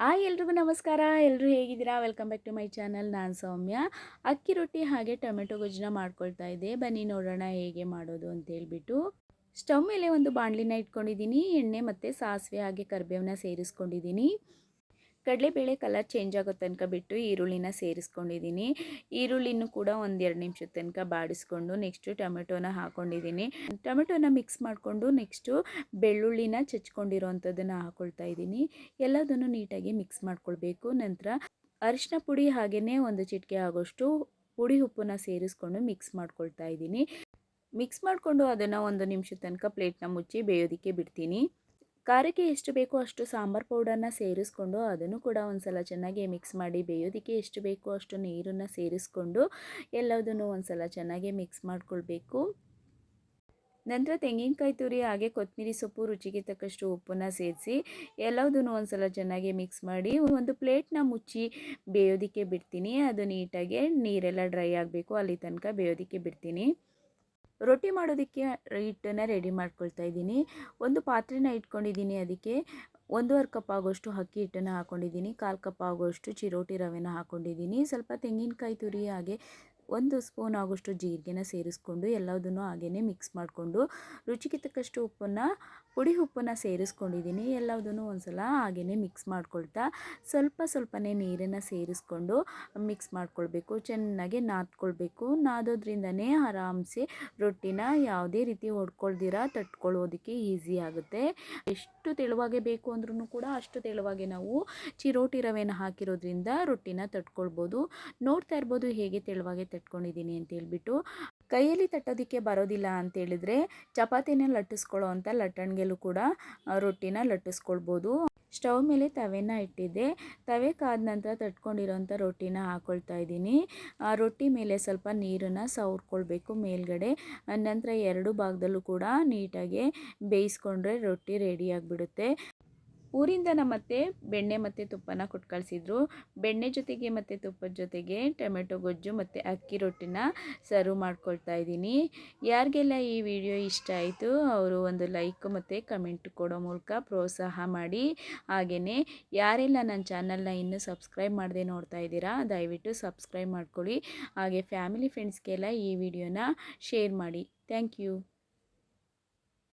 Hi ಎಲ್ರಿಗೂ ನಮಸ್ಕಾರ. ಎಲ್ಲರೂ ಹೇಗಿದ್ದೀರಾ? Welcome back to my channel ನಾನು ಸೌಮ್ಯ. ಅಕ್ಕಿ ರೊಟ್ಟಿ ಹಾಗೆ ಟೊಮೆಟೊ ಗೊಜ್ಜನ್ನ ಮಾಡ್ಕೊಳ್ತಾ ಇದ್ದೆ. ಬನ್ನಿ ನೋಡೋಣ ಹೇಗೆ ಮಾಡೋದು ಅಂತ ಹೇಳ್ಬಿಟ್ಟು. ಸ್ಟವ್ ಮೇಲೆ ಒಂದು ಬಾಣಲಿನ ಇಟ್ಕೊಂಡಿದ್ದೀನಿ. ಎಣ್ಣೆ ಮತ್ತು ಸಾಸಿವೆ ಹಾಗೆ ಕರಿಬೇವನ್ನ ಸೇರಿಸ್ಕೊಂಡಿದ್ದೀನಿ. ಕಡಲೆಬೇಳೆ ಕಲರ್ ಚೇಂಜ್ ಆಗೋ ತನಕ ಬಿಟ್ಟು ಈರುಳ್ಳಿನ ಸೇರಿಸ್ಕೊಂಡಿದ್ದೀನಿ ಈರುಳ್ಳಿನೂ ಕೂಡ ಒಂದೆರಡು ನಿಮಿಷದ ತನಕ ಬಾಡಿಸ್ಕೊಂಡು ನೆಕ್ಸ್ಟು ಟೊಮೆಟೊನ ಹಾಕ್ಕೊಂಡಿದ್ದೀನಿ ಟೊಮೆಟೊನ ಮಿಕ್ಸ್ ಮಾಡಿಕೊಂಡು ನೆಕ್ಸ್ಟು ಬೆಳ್ಳುಳ್ಳಿನ ಚಚ್ಕೊಂಡಿರೋವಂಥದ್ದನ್ನು ಹಾಕ್ಕೊಳ್ತಾ ಇದ್ದೀನಿ ಎಲ್ಲದನ್ನು ನೀಟಾಗಿ ಮಿಕ್ಸ್ ಮಾಡ್ಕೊಳ್ಬೇಕು. ನಂತರ ಅರಿಶಿನ ಪುಡಿ ಹಾಗೆಯೇ ಒಂದು ಚಿಟಿಕೆ ಆಗೋಷ್ಟು ಪುಡಿ ಉಪ್ಪನ್ನ ಸೇರಿಸ್ಕೊಂಡು ಮಿಕ್ಸ್ ಮಾಡ್ಕೊಳ್ತಾ ಇದ್ದೀನಿ ಮಿಕ್ಸ್ ಮಾಡಿಕೊಂಡು ಅದನ್ನು ಒಂದು ನಿಮಿಷದ ತನಕ ಪ್ಲೇಟ್ನ ಮುಚ್ಚಿ ಬೇಯೋದಕ್ಕೆ ಬಿಡ್ತೀನಿ. ಖಾರಕ್ಕೆ ಎಷ್ಟು ಬೇಕೋ ಅಷ್ಟು ಸಾಂಬಾರು ಪೌಡರ್ನ ಸೇರಿಸ್ಕೊಂಡು ಅದನ್ನು ಕೂಡ ಒಂದು ಸಲ ಚೆನ್ನಾಗಿ ಮಿಕ್ಸ್ ಮಾಡಿ ಬೇಯೋದಕ್ಕೆ ಎಷ್ಟು ಬೇಕೋ ಅಷ್ಟು ನೀರನ್ನು ಸೇರಿಸ್ಕೊಂಡು ಎಲ್ಲದನ್ನು ಒಂದು ಸಲ ಚೆನ್ನಾಗಿ ಮಿಕ್ಸ್ ಮಾಡ್ಕೊಳ್ಬೇಕು. ನಂತರ ತೆಂಗಿನಕಾಯಿ ತುರಿ ಹಾಗೆ ಕೊತ್ತಂಬರಿ ಸೊಪ್ಪು ರುಚಿಗೆ ತಕ್ಕಷ್ಟು ಉಪ್ಪನ್ನು ಸೇರಿಸಿ ಎಲ್ಲದನ್ನು ಒಂದು ಸಲ ಚೆನ್ನಾಗಿ ಮಿಕ್ಸ್ ಮಾಡಿ ಒಂದು ಪ್ಲೇಟ್ನ ಮುಚ್ಚಿ ಬೇಯೋದಕ್ಕೆ ಬಿಡ್ತೀನಿ. ಅದು ನೀಟಾಗಿ ನೀರೆಲ್ಲ ಡ್ರೈ ಆಗಬೇಕು. ಅಲ್ಲಿ ತನಕ ಬೇಯೋದಕ್ಕೆ ಬಿಡ್ತೀನಿ. ರೊಟ್ಟಿ ಮಾಡೋದಕ್ಕೆ ಹಿಟ್ಟನ್ನು ರೆಡಿ ಮಾಡ್ಕೊಳ್ತಾ ಇದ್ದೀನಿ. ಒಂದು ಪಾತ್ರೆನ ಇಟ್ಕೊಂಡಿದ್ದೀನಿ ಅದಕ್ಕೆ. ಒಂದೂವರೆ ಕಪ್ ಆಗೋಷ್ಟು ಅಕ್ಕಿ ಹಿಟ್ಟನ್ನು ಹಾಕ್ಕೊಂಡಿದ್ದೀನಿ ಕಾಲು ಕಪ್ ಆಗೋಷ್ಟು ಚಿರೋಟಿ ರವೆನ ಹಾಕ್ಕೊಂಡಿದ್ದೀನಿ ಸ್ವಲ್ಪ ತೆಂಗಿನಕಾಯಿ ತುರಿ ಹಾಗೆ ಒಂದು ಸ್ಪೂನ್ ಆಗೋಷ್ಟು ಜೀರಿಗೆನ ಸೇರಿಸ್ಕೊಂಡು ಎಲ್ಲದನ್ನು ಹಾಗೆಯೇ ಮಿಕ್ಸ್ ಮಾಡಿಕೊಂಡು ರುಚಿಗೆ ತಕ್ಕಷ್ಟು ಉಪ್ಪನ್ನು, ಪುಡಿ ಉಪ್ಪನ್ನು ಸೇರಿಸ್ಕೊಂಡಿದ್ದೀನಿ. ಎಲ್ಲದನ್ನು ಒಂದು ಸಲ ಹಾಗೇ ಮಿಕ್ಸ್ ಮಾಡ್ಕೊಳ್ತಾ ಸ್ವಲ್ಪ ಸ್ವಲ್ಪನೇ ನೀರನ್ನು ಸೇರಿಸ್ಕೊಂಡು ಮಿಕ್ಸ್ ಮಾಡ್ಕೊಳ್ಬೇಕು. ಚೆನ್ನಾಗಿ ನಾದ್ಕೊಳ್ಬೇಕು. ನಾದೋದ್ರಿಂದನೇ ಆರಾಮ್ಸೆ ರೊಟ್ಟಿನ ಯಾವುದೇ ರೀತಿ ಹೊಡ್ಕೊಳ್ದಿರ ತಟ್ಕೊಳ್ಳೋದಕ್ಕೆ ಈಸಿ ಆಗುತ್ತೆ. ಎಷ್ಟು ತೆಳುವಾಗೆ ಬೇಕು ಅಂದ್ರೂ ಕೂಡ ಅಷ್ಟು ತೆಳುವಾಗೆ ನಾವು ಚಿರೋಟಿ ರವೆನ ಹಾಕಿರೋದ್ರಿಂದ ರೊಟ್ಟಿನ ತಟ್ಕೊಳ್ಬೋದು. ನೋಡ್ತಾ ಇರ್ಬೋದು ಹೇಗೆ ತೆಳುವಾಗೆ ತಟ್ಕೊಂಡಿದ್ದೀನಿ ಅಂತ ಹೇಳ್ಬಿಟ್ಟು, ಕೈಯಲ್ಲಿ ತಟ್ಟೋದಕ್ಕೆ ಬರೋದಿಲ್ಲ ಅಂತೇಳಿದರೆ ಚಪಾತಿನ ಲಟ್ಟಿಸ್ಕೊಳ್ಳೋ ಅಂಥ ಲಟ್ಟಣಿಗೆಲ್ಲೂ ಕೂಡ ರೊಟ್ಟಿನ ಲಟ್ಟಿಸ್ಕೊಳ್ಬೋದು. ಸ್ಟವ್ ಮೇಲೆ ತವೆನ ಇಟ್ಟಿದ್ದೆ. ತವೆ ಕಾದ ನಂತರ ತಟ್ಕೊಂಡಿರೋಂಥ ರೊಟ್ಟಿನ ಹಾಕ್ಕೊಳ್ತಾ ಇದ್ದೀನಿ. ಆ, ರೊಟ್ಟಿ ಮೇಲೆ ಸ್ವಲ್ಪ ನೀರನ್ನು ಸವ್ರ್ಕೊಳ್ಬೇಕು ಮೇಲ್ಗಡೆ. ನಂತರ ಎರಡು ಭಾಗದಲ್ಲೂ ಕೂಡ ನೀಟಾಗಿ ಬೇಯಿಸ್ಕೊಂಡ್ರೆ ರೊಟ್ಟಿ ರೆಡಿ ಆಗಿಬಿಡುತ್ತೆ. ಊರಿಂದ ನಮ್ಮತ್ತೆ ಬೆಣ್ಣೆ ಮತ್ತು ತುಪ್ಪನ ಕೊಟ್ಟು ಕಳಿಸಿದ್ರು. ಬೆಣ್ಣೆ ಜೊತೆಗೆ ಮತ್ತು ತುಪ್ಪದ ಜೊತೆಗೆ ಟೊಮೆಟೊ, ಗೊಜ್ಜು ಮತ್ತು ಅಕ್ಕಿ ರೊಟ್ಟಿನ ಸರ್ವ್ ಮಾಡ್ಕೊಳ್ತಾ ಇದ್ದೀನಿ. ಯಾರಿಗೆಲ್ಲ ಈ ವಿಡಿಯೋ ಇಷ್ಟ ಆಯಿತು ಅವರು ಒಂದು ಲೈಕ್ ಮತ್ತು ಕಮೆಂಟ್ ಕೊಡೋ ಮೂಲಕ ಪ್ರೋತ್ಸಾಹ ಮಾಡಿ. ಹಾಗೆಯೇ ಯಾರೆಲ್ಲ ನನ್ನ ಚಾನಲ್ನ ಇನ್ನೂ ಸಬ್ಸ್ಕ್ರೈಬ್ ಮಾಡದೆ ನೋಡ್ತಾ ಇದ್ದೀರಾ, ದಯವಿಟ್ಟು ಸಬ್ಸ್ಕ್ರೈಬ್ ಮಾಡ್ಕೊಳ್ಳಿ. ಹಾಗೆ ಫ್ಯಾಮಿಲಿ ಫ್ರೆಂಡ್ಸ್ಗೆಲ್ಲ ಈ ವಿಡಿಯೋನ ಶೇರ್ ಮಾಡಿ. Thank you.